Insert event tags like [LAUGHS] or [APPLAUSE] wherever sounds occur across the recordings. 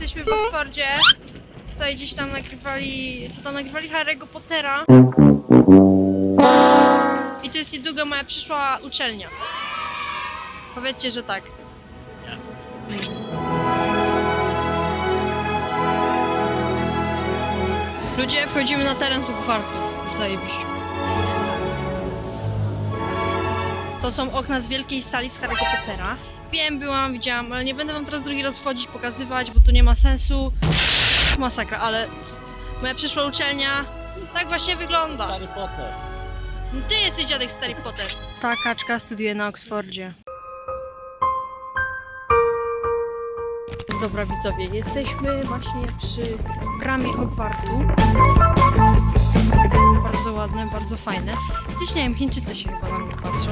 jesteśmy w Oxfordzie. Tutaj gdzieś tam nagrywali, co tam nagrywali Harry'ego Pottera. I to jest niedługo moja przyszła uczelnia. Powiedzcie, że tak. Ludzie, wchodzimy na teren Hogwartu. Zajebiście. To są okna z wielkiej sali z Harry'ego Pottera. Wiem, byłam, widziałam, ale nie będę wam teraz drugi raz wchodzić, pokazywać, bo to nie ma sensu. Masakra, ale moja przyszła uczelnia tak właśnie wygląda. Harry Potter. Ty jesteś dziadek z Harry Potter. Ta kaczka studiuje na Oksfordzie. Dobra widzowie, jesteśmy właśnie przy bramie Hogwartu. Bardzo ładne, bardzo fajne. Coś nie wiem, Chińczycy się chyba na mnie patrzą.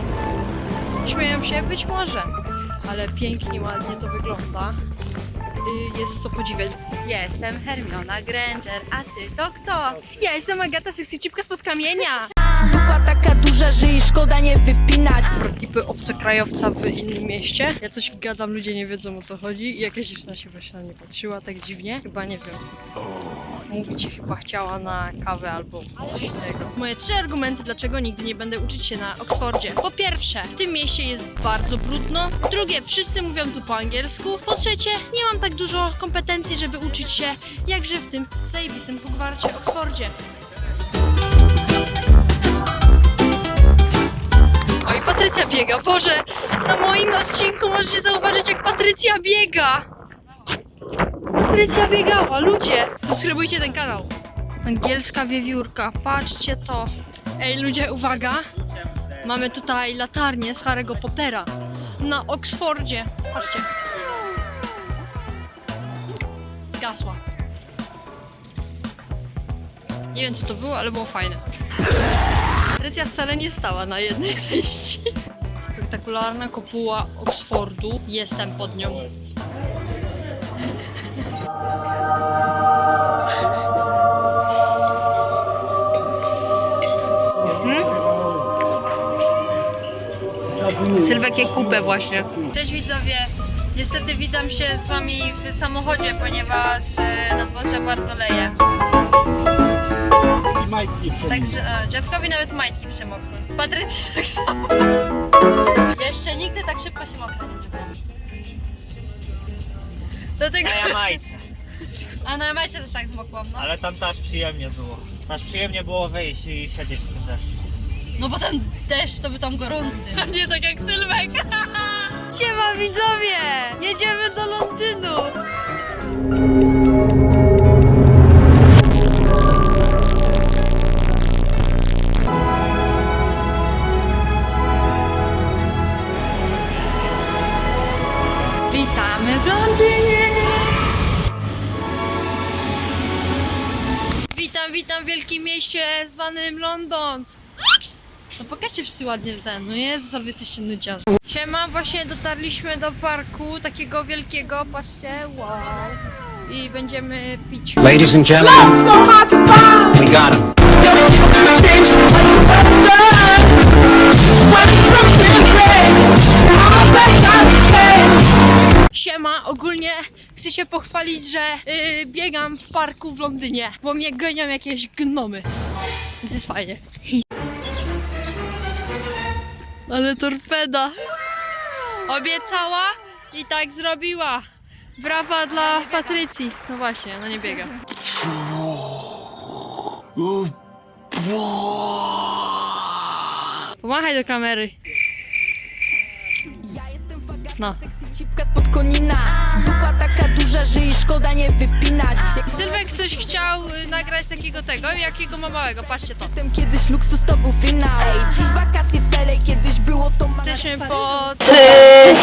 Śmieją się? Być może. Ale pięknie, ładnie to wygląda. Y, Jest co podziwiać. Jestem Hermiona Granger, a ty to kto? Ja jestem Agata Seksycipka spod kamienia. Zupa taka duża, że jej szkoda nie wypinać Typy obcokrajowca w innym mieście. Ja coś gadam, ludzie nie wiedzą o co chodzi i jakaś dziewczyna się właśnie na mnie patrzyła tak dziwnie. Chyba nie wiem. Mówić chyba chciała na kawę albo coś innego. Moje trzy argumenty, dlaczego nigdy nie będę uczyć się na Oksfordzie. Po pierwsze, w tym mieście jest bardzo brudno. Drugie, wszyscy mówią tu po angielsku. Po trzecie, nie mam tak dużo kompetencji, żeby uczyć się jakże w tym zajebistym Hogwarcie, Oksfordzie. Oj, Patrycja biega. Boże, na moim odcinku możecie zauważyć, jak Patrycja biega. Patrycja biegała, ludzie. Subskrybujcie ten kanał. Angielska wiewiórka, patrzcie to. Ej, ludzie, uwaga. Mamy tutaj latarnię z Harry'ego Pottera na Oksfordzie. Patrzcie. Zgasła. Nie wiem, co to było, ale było fajne. Patrycja wcale nie stała na jednej [LAUGHS] części. Spektakularna kopuła Oksfordu. Jestem pod nią. Sylwek je kupę właśnie. Cześć widzowie. Niestety witam się z wami w samochodzie, ponieważ e, na dworze bardzo leje. Majtki Także e, dziadkowi nawet majtki przemokły. Patrycji [LAUGHS] tak samo. Jeszcze nigdy tak szybko się mokra nie zrobiłam. Dlatego... Na Jamajce. A na majce też tak zmokłam, no. Ale tam też przyjemnie było. Też przyjemnie było wyjść i siedzieć w tym deszczu. No bo ten deszcz to by tam gorący. [LAUGHS] Nie tak jak Sylwek. [LAUGHS] Siema widzowie! Jedziemy do Londynu! Witamy w Londynie! Witam, witam w wielkim mieście zwanym London. No pokażcie wszyscy ładnie ten, no Jezus, ale wy jesteście nudziarze. Siema, właśnie dotarliśmy do parku takiego wielkiego, patrzcie, wow. I będziemy pić. Ladies and gentlemen, we got him. Siema, ogólnie chcę się pochwalić, że yy, biegam w parku w Londynie, bo mnie gonią jakieś gnomy. To jest fajnie. Ale torpeda. Obiecała i tak zrobiła. Brawa dla Patrycji. No właśnie, ona nie biega. Pomachaj do kamery. Ja jestem fagata, No. Taka duża, że jej szkoda nie wypinać Jak Sylwek coś chciał y, nagrać takiego tego, jakiego ma małego, patrzcie to. Potem kiedyś luksus to był finał Ej, dziś wakacje w LA, kiedyś było to ma Jesteśmy pod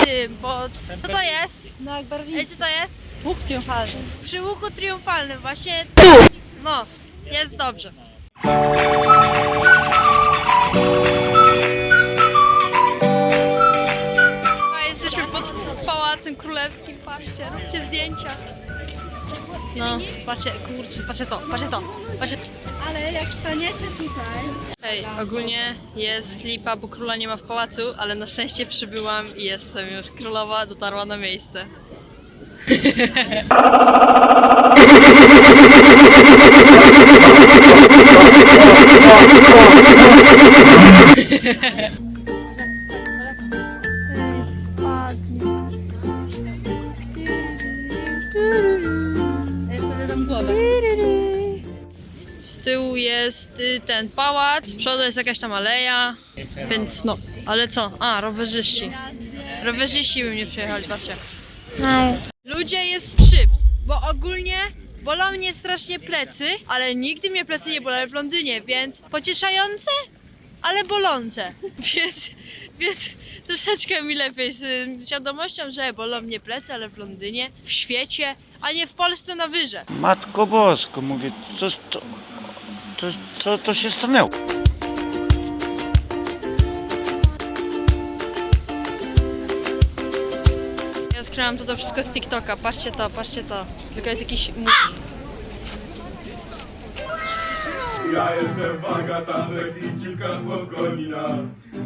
tym, pod... Co to jest? No jak barwnik. Ej, co to jest? Bóg triumfalny. Przy łuku triumfalnym, właśnie... No, jest dobrze. Królewskim, patrzcie, róbcie zdjęcia. No, patrzcie, kurczę, patrzcie to, patrzcie to, patrzcie Ale jak staniecie tutaj... Ej, ogólnie jest lipa, bo króla nie ma w pałacu, ale na szczęście przybyłam i jestem już. Królowa dotarła na miejsce. [LAUGHS] Z tyłu jest y, ten pałac, z przodu jest jakaś tam aleja, więc no, ale co? A, rowerzyści. Rowerzyści by mnie przejechali, patrzcie. Ludzie jest przyps, bo ogólnie bolą mnie strasznie plecy, ale nigdy mnie plecy nie bolały w Londynie, więc pocieszające, ale bolące. [LAUGHS] Więc, więc troszeczkę mi lepiej z y, świadomością, że bolą mnie plecy, ale w Londynie, w świecie, a nie w Polsce na wyże. Matko Bosko, mówię, co, to, co, co to się stanęło? Ja odkryłam to, to wszystko z TikToka. Patrzcie to, patrzcie to. Tylko jest jakiś. Ja jestem wagata, sexy dziwka z Wodkonina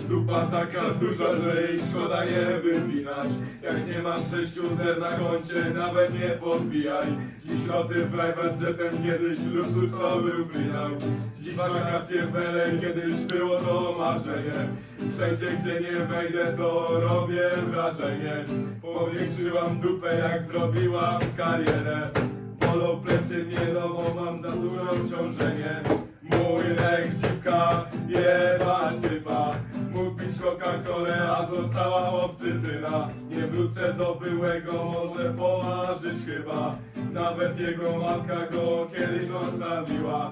Dupa taka duża, że jej szkoda nie wypinać. Jak nie masz sześciu zer na koncie, nawet nie podbijaj. Dziś loty private jetem, kiedyś luksusowy finał Dziś wakacje w LA, kiedyś było to marzenie. Wszędzie gdzie nie wejdę, to robię wrażenie. Powiększyłam dupę, jak zrobiłam karierę. Bolą plecy bo mam za dużo obciążenie Mój lek dziwka, jeba typa Mógł pić Coca-Colę, a została obcytryna Nie wrócę do byłego, może pomarzyć chyba. Nawet jego matka go kiedyś zostawiła